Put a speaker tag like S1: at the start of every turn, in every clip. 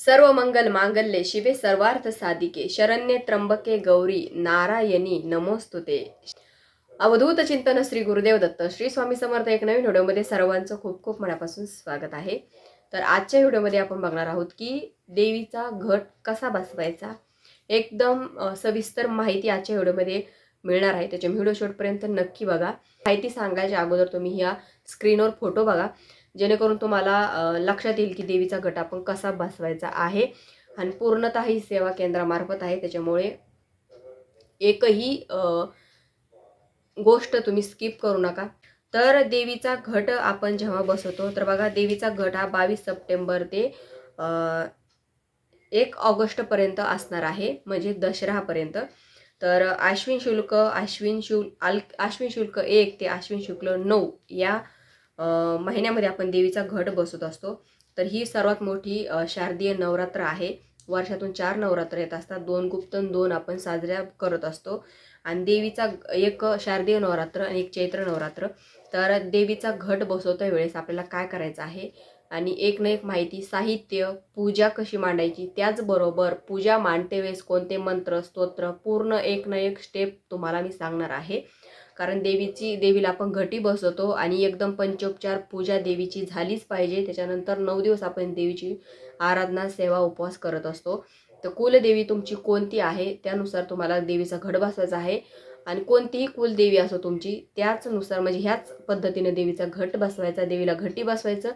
S1: सर्व मंगल मांगल्ये शिवे सर्वार्थ साधिके. शरण्ये त्र्यंबके गौरी नारायणी नमोस्तुते. अवधूत चिंतन श्री गुरुदेव दत्त. श्री स्वामी समर्थ एक नवीन व्हिडिओमध्ये सर्वांचं खूप खूप मनापासून स्वागत आहे. तर आजच्या व्हिडिओमध्ये आपण बघणार आहोत की देवीचा घट कसा बसवायचा? एकदम सविस्तर माहिती आजच्या व्हिडिओमध्ये मिळणार आहे. त्याच्या व्हिडिओ शॉटपर्यंत नक्की बघा. माहिती सांगायच्या अगोदर तुम्ही ह्या स्क्रीनवर फोटो बघा. जेणेकरून तुम्हाला लक्षात येईल की देवीचा गट आपण कसा बसवायचा आहे. आणि पूर्णतः ही सेवा केंद्रामार्फत आहे. त्याच्यामुळे एकही गोष्ट तुम्ही स्किप करू नका. तर देवीचा घट आपण जेव्हा बसवतो तर बघा देवीचा घट हा बावीस सप्टेंबर ते एक ऑगस्टपर्यंत असणार आहे. म्हणजे दसरापर्यंत तर आश्विन शुल्क आश्विन शुल्क आल आश्विन शुल्क एक ते आश्विन शुल्क नऊ या महिन्यामध्ये आपण देवीचा घट बसवत असतो. तर ही सर्वात मोठी शारदीय नवरात्र आहे. वर्षातून चार नवरात्र येत असतात. दोन गुप्त दोन आपण साजऱ्या करत असतो. आणि देवीचा एक शारदीय नवरात्र आणि एक चैत्र नवरात्र. तर देवीचा घट बसवत्या वेळेस आपल्याला काय करायचं आहे? आणि एक ना एक माहिती साहित्य पूजा कशी मांडायची? त्याचबरोबर पूजा मांडते वेळेस कोणते मंत्र स्तोत्र? पूर्ण एक ना एक स्टेप तुम्हाला मी सांगणार आहे. कारण देवीची देवीला आपण घटी बसवतो आणि एकदम पंचोपचार पूजा देवीची झालीच पाहिजे. त्याच्यानंतर नऊ दिवस आपण देवीची आराधना सेवा उपवास करत असतो. तर कुलदेवी तुमची कोणती आहे? त्यानुसार तुम्हाला देवीचा घट बसवायचा आहे. आणि कोणतीही कुलदेवी असो तुमची त्याचनुसार म्हणजे ह्याच पद्धतीने देवीचा घट बसवायचा देवीला घटी बसवायचं.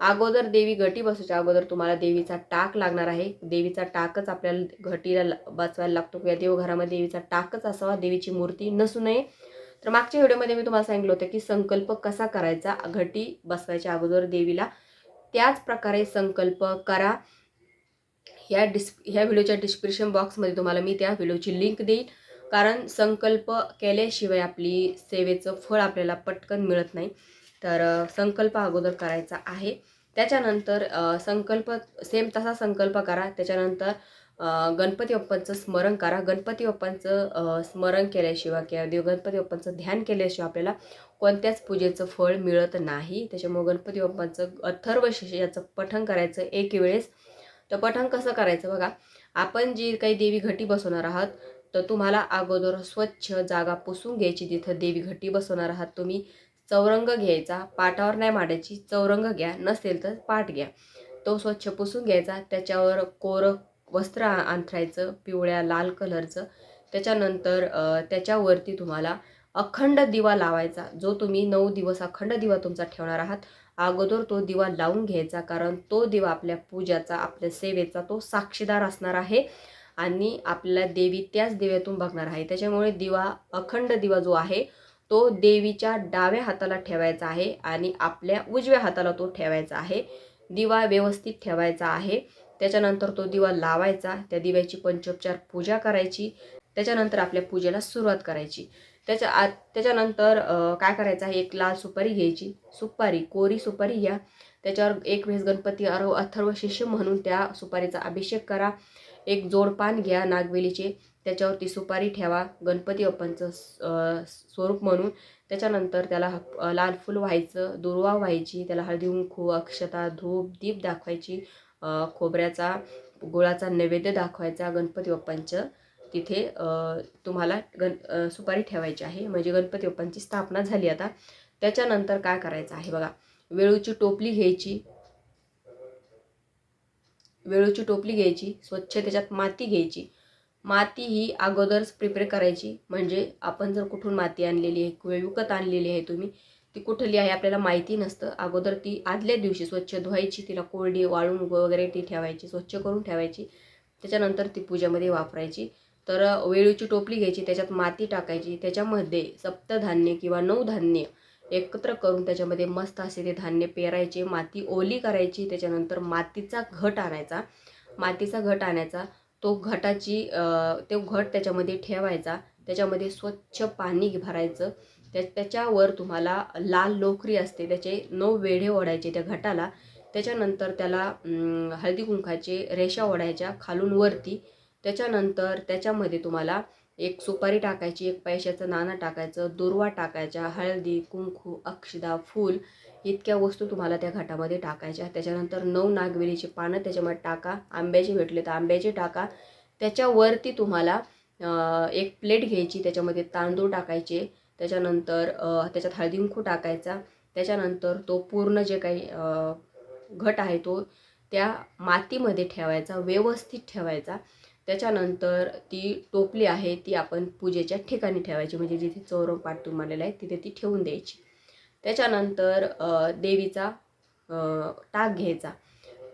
S1: अगोदर देवी घटी बसवायच्या अगोदर तुम्हाला देवीचा टाक लागणार आहे. देवीचा टाकच आपल्याला घटीला बसवायला लागतो. किंवा देवघरामध्ये देवीचा टाकच असावा. देवीची मूर्ती नसू नये. तर मागच्या व्हिडिओमध्ये मी तुम्हाला सांगितलं होतं की संकल्प कसा करायचा? घटी बसवायच्या अगोदर देवीला. त्याच प्रकारे संकल्प करा. ह्या डिस् ह्या व्हिडिओच्या डिस्क्रिप्शन बॉक्समध्ये तुम्हाला मी त्या व्हिडिओची लिंक देईल कारण संकल्प केल्याशिवाय आपली सेवेचं फळ आपल्याला पटकन मिळत नाही. तर संकल्प अगोदर करायचा आहे. त्याच्यानंतर संकल्प सेम तसा संकल्प करा. त्याच्यानंतर गणपती बाप्पांचं स्मरण करा. गणपती बाप्पांचं स्मरण केल्याशिवाय किंवा देव गणपती बाप्पांचं ध्यान केल्याशिवाय आपल्याला कोणत्याच पूजेचं फळ मिळत नाही. त्याच्यामुळे गणपती बाप्पांचं अथर्व याचं पठण करायचं एक वेळेस. तर पठण कसं करायचं बघा? आपण जी काही देवी घटी बसवणार आहात तर तुम्हाला अगोदर स्वच्छ जागा पुसून घ्यायची. तिथं देवी घटी बसवणार आहात तुम्ही चौरंग घ्यायचा. पाटावर नाही मांडायची. चौरंग घ्या. नसेल तर पाट घ्या. तो स्वच्छ पुसून घ्यायचा. त्याच्यावर कोरं वस्त्र अंथरायचं पिवळ्या लाल कलरचं. त्याच्यानंतर त्याच्यावरती तुम्हाला अखंड दिवा लावायचा जो तुम्ही नऊ दिवस अखंड दिवा तुमचा ठेवणार आहात. अगोदर तो दिवा लावून घ्यायचा कारण तो दिवा आपल्या पूजाचा आपल्या सेवेचा तो साक्षीदार असणार आहे आणि आपल्याला देवी त्याच दिव्यातून बघणार आहे. त्याच्यामुळे दिवा अखंड दिवा जो आहे तो देवीच्या डाव्या हाताला ठेवायचा आहे आणि आपल्या उजव्या हाताला तो ठेवायचा आहे. दिवा व्यवस्थित ठेवायचा आहे. त्याच्यानंतर तो दिवा लावायचा त्या दिव्याची पंचोपचार पूजा करायची त्याच्यानंतर आपल्या पूजेला सुरुवात करायची. त्याच्या आत त्याच्यानंतर काय करायचं आहे? एक लाल सुपारी घ्यायची. सुपारी कोरी सुपारी घ्या. त्याच्यावर एक वेळेस गणपती अरव अथर्व शिष्य म्हणून त्या सुपारीचा अभिषेक करा. एक जोडपान घ्या नागवेलीचे. त्याच्यावरती सुपारी ठेवा. गणपती बाप्पांचं स्वरूप म्हणून. त्याच्यानंतर त्याला लाल फूल व्हायचं दुर्वा व्हायची त्याला हळदी कुंकू अक्षता धूप दीप दाखवायची. खोबऱ्याचा गुळाचा नैवेद्य दाखवायचा गणपती बाप्पांचं. तिथे तुम्हाला गण सुपारी ठेवायची आहे. म्हणजे गणपती बाप्पांची स्थापना झाली आता. त्याच्यानंतर काय करायचं आहे बघा. वेळूची टोपली घ्यायची. वेळूची टोपली घ्यायची. स्वच्छ त्याच्यात माती घ्यायची. माती ही अगोदरच प्रिपेअर करायची. म्हणजे आपण जर कुठून माती आणलेली आहे किंवा विकत आणलेली आहे तुम्ही ती कुठली आहे आपल्याला माहिती नसतं. अगोदर ती आदल्या दिवशी स्वच्छ धुवायची तिला कोरडी वाळून वगैरे ती ठेवायची स्वच्छ करून ठेवायची. त्याच्यानंतर ती पूजेमध्ये वापरायची. तर वेळूची टोपली घ्यायची त्याच्यात माती टाकायची. त्याच्यामध्ये सप्तधान्य किंवा नऊ धान्य एकत्र करून त्याच्यामध्ये मस्त असे ते धान्य पेरायचे. माती ओली करायची त्याच्यानंतर मातीचा घट आणायचा. मातीचा घट आणायचा. तो घटाची तो घट त्याच्यामध्ये ठेवायचा. त्याच्यामध्ये स्वच्छ पाणी भरायचं. त्या त्याच्यावर तुम्हाला लाल लोकरी असते त्याचे नऊ वेढे ओढायचे त्या घटाला. त्याच्यानंतर त्याला हळदी कुंकाचे रेषा ओढायच्या खालून वरती. त्याच्यानंतर त्याच्यामध्ये तुम्हाला एक सुपारी टाकायची एक पैशाचं नाणं टाकायचं दुर्वा टाकायच्या हळदी कुंकू अक्षदा फूल इतक्या वस्तू तुम्हाला त्या घाटामध्ये टाकायच्या. त्याच्यानंतर नऊ नागवेलीची पानं त्याच्यामध्ये टाका आंब्याची भेटले तर आंब्याची टाका. त्याच्यावरती तुम्हाला एक प्लेट घ्यायची त्याच्यामध्ये तांदूळ टाकायचे त्याच्यानंतर त्याच्यात हळदीकुंकू टाकायचा. त्याच्यानंतर तो पूर्ण जे काही घट आहे तो त्या मातीमध्ये ठेवायचा व्यवस्थित ठेवायचा. त्याच्यानंतर ती टोपली आहे ती आपण पूजेच्या ठिकाणी ठेवायची. म्हणजे जिथे चौरव पाठ तुम्हाला आहे तिथे ती ठेवून द्यायची. त्याच्यानंतर देवीचा टाक घ्यायचा.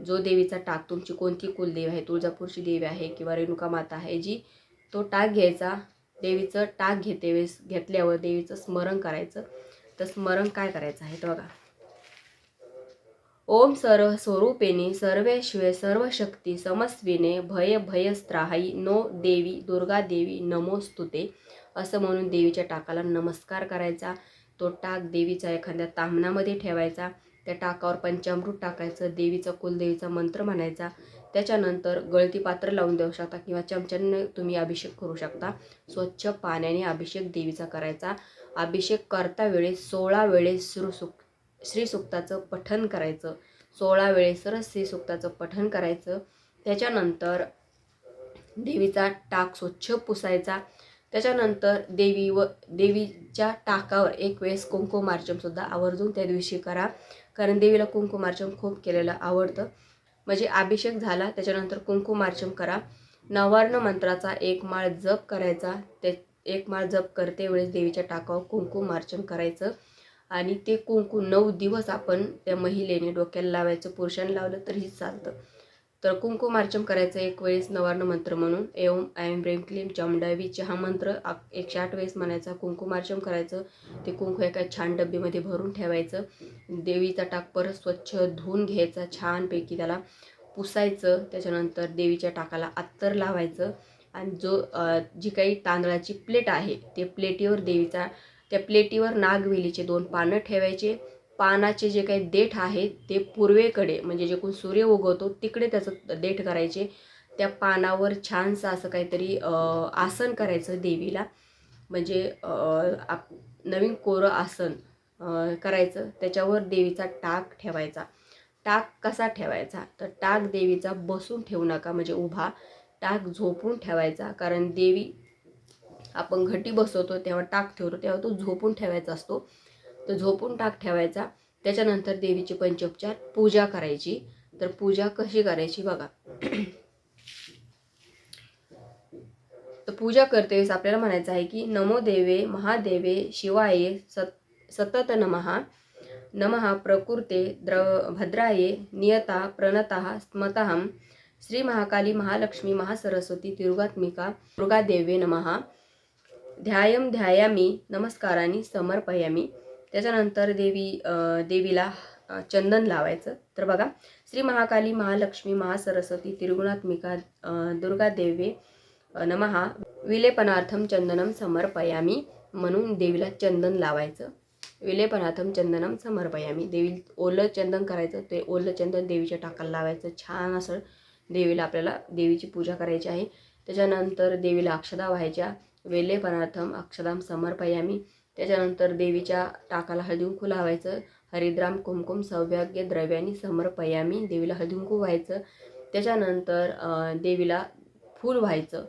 S1: जो देवीचा टाक तुमची कोणती कुलदेवी आहे तुळजापूरची देवी आहे किंवा रेणुका माता आहे जी तो टाक घ्यायचा. देवीचं टाक घेते वेळेस घेतल्यावर देवीचं स्मरण करायचं. तर स्मरण काय करायचं आहे तर बघा. ओम सर्व स्वरूपेने सर्वेश्वे सर्व शक्ती समस्विने भय भयस्त्राहाई नो देवी दुर्गा देवी नमोस्तुते असं म्हणून देवीच्या टाकाला नमस्कार करायचा. तो टाक देवीचा एखाद्या तामणामध्ये ठेवायचा. त्या टाकावर पंचामृत टाकायचं. देवीचा कुलदेवीचा मंत्र म्हणायचा. त्याच्यानंतर गळती पात्र लावून देऊ शकता किंवा चमच्याने तुम्ही अभिषेक करू शकता. स्वच्छ पाण्याने अभिषेक देवीचा करायचा. अभिषेक करता वेळेस सोळा वेळेस श्रीसुक श्रीसुक्ताचं पठन करायचं. सोळा वेळेसच श्रीसुक्ताचं पठन करायचं. त्याच्यानंतर देवीचा टाक स्वच्छ पुसायचा. त्याच्यानंतर देवी व देवीच्या टाकावर एक वेळेस कुंकुमार्चमसुद्धा आवर्जून त्या दिवशी करा. कारण देवीला कुंकुमार्चम खूप केलेलं आवडतं. म्हणजे अभिषेक झाला त्याच्यानंतर कुंकुमार्चन करा. नवार्ण मंत्राचा एक माळ जप करायचा ते एक माळ जप करते वेळेस देवीच्या टाकावर कुंकुमार्चन करायचं. आणि ते कुंकू नऊ दिवस आपण त्या महिलेने डोक्याला लावायचं पुरुषांना लावलं तरीही चालतं. तर कुंकुमार्चन करायचं एक वेळेस नवार्ण मंत्र म्हणून. एवम ऐम ब्रेम क्लीम चामुंडावीचे हा मंत्र. आ- एकशे आठ वेळेस म्हणायचा. कुंकुमार्चम करायचं. ते कुंकू एका छान डब्बीमध्ये भरून ठेवायचं. देवीचा टाक परत स्वच्छ धुवून घ्यायचा छानपैकी त्याला पुसायचं. त्याच्यानंतर देवीच्या टाकाला अत्तर लावायचं. आणि जो जी काही तांदळाची प्लेट आहे ते प्लेटीवर देवीचा त्या प्लेटीवर नागवेलीचे दोन पानं ठेवायचे. पानाचे जे काही देठ आहे ते पूर्वेकडे म्हणजे जे कोण सूर्य उगवतो तिकडे त्याचं देठ करायचे. त्या पानावर छानसं असं काहीतरी आसन करायचं देवीला. म्हणजे आप नवीन कोरं आसन करायचं. त्याच्यावर देवीचा टाक ठेवायचा. टाक कसा ठेवायचा? तर टाक देवीचा बसून ठेवू नका म्हणजे उभा. टाक झोपून ठेवायचा कारण देवी आपण घटी बसवतो तेव्हा टाक ठेवतो तेव्हा तो झोपून ठेवायचा असतो. तर झोपून टाक ठेवायचा. त्याच्यानंतर देवीचे पंचोपचार पूजा करायची. तर पूजा कशी करायची बघा. तर पूजा करते वेळेस आपल्याला म्हणायचं आहे की नमो देवे महादेवे शिवाये सत सतत नमहा नमः प्रकृते द्र भद्राये नियता प्रणता स्मतहम श्री महाकाली महालक्ष्मी महासरस्वती तिरुगात्मिका दुर्गादेवे नमः. ध्यायम ध्यायामी नमस्काराने समर्पयामी. त्याच्यानंतर देवी देवीला चंदन लावायचं. तर बघा श्री महाकाली महालक्ष्मी महासरस्वती त्रिगुणात्मिका दुर्गा देवे नमहा विलेपनार्थम चंदनम समर्पयामी म्हणून देवीला चंदन लावायचं. विलेपनार्थम चंदनम समर्पयामी. देवी ओलं चंदन करायचं ते ओलं चंदन देवीच्या टाकाला लावायचं. छान असं देवीला आपल्याला देवीची पूजा करायची आहे. त्याच्यानंतर देवीला अक्षदा व्हायच्या. वेलेपनार्थम अक्षदाम समर्पयामी. त्याच्यानंतर देवीच्या टाकाला हळदीकुंकू लावायचं हरिद्राम कुमकुम सौभाग्य द्रव्यानी समर्पयामी देवीला हळदीकुंकू व्हायचं. त्याच्यानंतर देवीला फूल व्हायचं.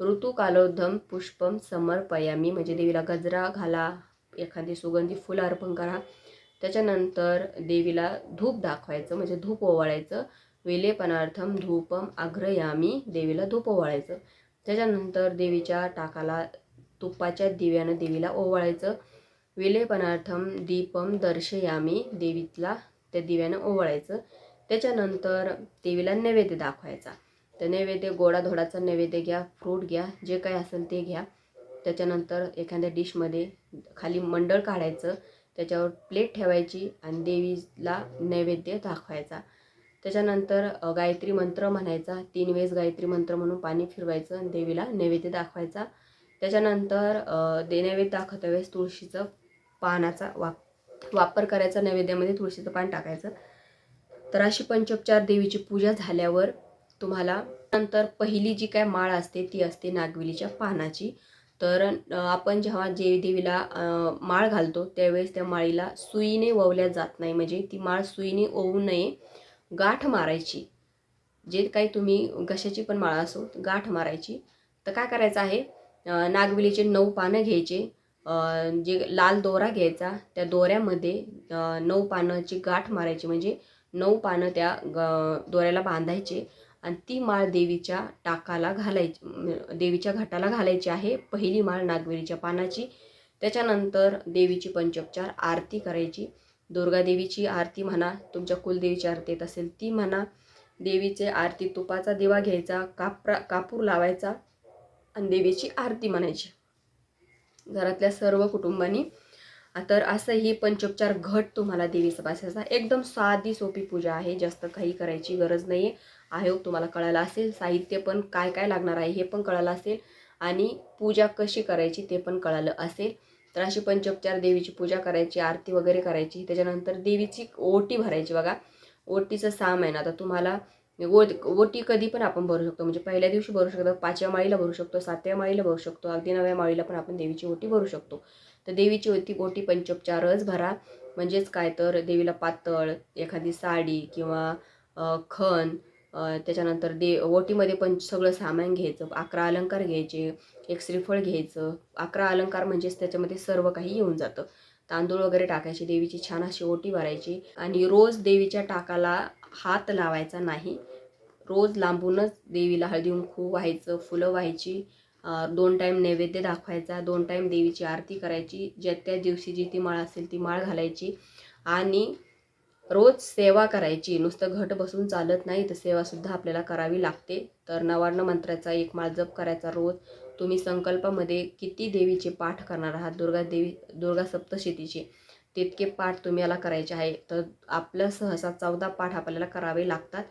S1: ऋतुकालोद्धम पुष्पम समर्पयामी म्हणजे देवीला गजरा घाला एखादी सुगंधी फुलं अर्पण करा. त्याच्यानंतर देवीला धूप दाखवायचं म्हणजे धूप ओवाळायचं. विलेपनार्थम धूपम आग्रयामी देवीला धूप ओवाळायचं. त्याच्यानंतर देवीच्या टाकाला तुपाच्या दिव्यानं देवीला ओवाळायचं. विलेपनार्थम दीपम दर्शयामी देवीतला त्या दिव्यानं ओवाळायचं. त्याच्यानंतर देवीला नैवेद्य दाखवायचा. तर नैवेद्य गोडाधोडाचा नैवेद्य घ्या फ्रूट घ्या जे काही असेल ते घ्या. त्याच्यानंतर एखाद्या डिशमध्ये खाली मंडळ काढायचं. त्याच्यावर प्लेट ठेवायची आणि देवीला नैवेद्य दाखवायचा. त्याच्यानंतर गायत्री मंत्र म्हणायचा. तीन वेळेस गायत्री मंत्र म्हणून पाणी फिरवायचं आणि देवीला नैवेद्य दाखवायचा. त्याच्यानंतर दे नैवेद्य दाखवता वेळेस तुळशीचं पानाचा वाप वापर करायचा नैवेद्यामध्ये तुळशीचं पान टाकायचं. तर अशी पंचोपचार देवीची पूजा झाल्यावर तुम्हाला नंतर पहिली जी काय माळ असते ती असते नागवेलीच्या पानाची. तर आपण जेव्हा जे देवीला माळ घालतो त्यावेळेस त्या माळीला सुईने ओवल्या जात नाही. म्हणजे ती माळ सुईने ओवू नये. गाठ मारायची. जे काही तुम्ही कशाची पण माळ असो गाठ मारायची. तर काय करायचं आहे? नागवेलीचे नऊ पानं घ्यायचे. जे लाल दोरा घ्यायचा त्या दोऱ्यामध्ये नऊ पानाची गाठ मारायची. म्हणजे नऊ पानं त्या ग दोऱ्याला बांधायचे. आणि ती माळ देवीच्या टाकाला घालायची देवीच्या घाटाला घालायची आहे. पहिली माळ नागवेलीच्या पानाची. त्याच्यानंतर देवीची पंचोपचार आरती करायची. दुर्गादेवीची आरती म्हणा तुमच्या कुलदेवीची आरती येत असेल ती म्हणा. देवीचे आरती तुपाचा दिवा घ्यायचा कापरा कापूर लावायचा. आणि देवीची आरती म्हणायची. घरातल्या सर्व कुटुंबांनी तर असं ही पंचोपचार घट तुम्हाला देवीचा बसायचा एकदम साधी सोपी पूजा आहे जास्त काही करायची गरज नाही आहे तुम्हाला कळायला असेल साहित्य पण काय काय लागणार आहे हे पण कळालं असेल आणि पूजा कशी करायची ते पण कळालं असेल. तर अशी पंचोपचार देवीची पूजा करायची आरती वगैरे करायची. त्याच्यानंतर देवीची ओटी भरायची बघा. ओटीचं साम आहे ना आता तुम्हाला म्हणजे ओट ओटी कधी पण आपण भरू शकतो. म्हणजे पहिल्या दिवशी भरू शकतो पाचव्या माळीला भरू शकतो सातव्या माळीला भरू शकतो अगदी नव्या माळीला पण आपण देवीची ओटी भरू शकतो. तर देवीची ओटी ओटी पंचोपचारच भरा. म्हणजेच काय तर देवीला पातळ एखादी साडी किंवा खण त्याच्यानंतर दे ओटीमध्ये पण सगळं सामान घ्यायचं अकरा अलंकार घ्यायचे एक श्रीफळ घ्यायचं. अकरा अलंकार म्हणजेच त्याच्यामध्ये सर्व काही येऊन जातं. तांदूळ वगैरे टाकायचे देवीची छान अशी ओटी भरायची. आणि रोज देवीच्या टाकाला हात लावायचा नाही. रोज लांबूनच देवीला हळदी कुंकू व्हायचं फुलं व्हायची. दोन टाईम नैवेद्य दाखवायचा दोन टाईम देवीची आरती करायची. ज्या त्या दिवशी जी ती माळ असेल ती माळ घालायची. आणि रोज सेवा करायची. नुसतं घट बसून चालत नाही तर सेवासुद्धा आपल्याला करावी लागते. तर नवार्ण मंत्राचा एक माळ जप करायचा रोज. तुम्ही संकल्पामध्ये किती देवीचे पाठ करणार आहात? दुर्गा देवी दुर्गा सप्तशतीचे. तितके पाठ तुम्ही याला करायचे आहे. तर आपलं सहसा चौदा पाठ आपल्याला करावे लागतात.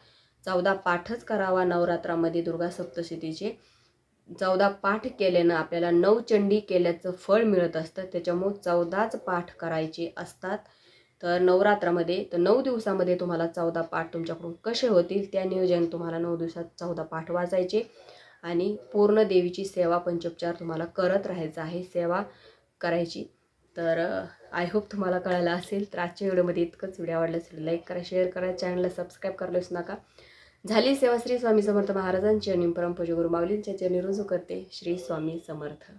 S1: चौदा पाठच करावा नवरात्रामध्ये दुर्गा सप्तशतीचे. चौदा पाठ केल्यानं आपल्याला नऊ चंडी केल्याचं फळ मिळत असतं. त्याच्यामुळे चौदाच पाठ करायचे असतात. तर नवरात्रामध्ये तर नऊ दिवसामध्ये तुम्हाला चौदा पाठ तुमच्याकडून कसे होतील त्या नियोजन तुम्हाला नऊ दिवसात चौदा पाठ वाचायचे आणि पूर्ण देवीची सेवा पंचोपचार तुम्हाला करत राहायचं आहे. सेवा करायची. तर आय होप तुम्हाला कळायला असेल. तर आजच्या व्हिडिओमध्ये इतकंच. व्हिडिओ आवडला असेल लाईक करा शेअर करा चॅनलला सबस्क्राईब करायला विसरू नका. झाली सेवा श्री स्वामी समर्थ महाराजांची आणि परमपूज गुरु माऊलींच्या चरणी रुजू करते श्री स्वामी समर्थ.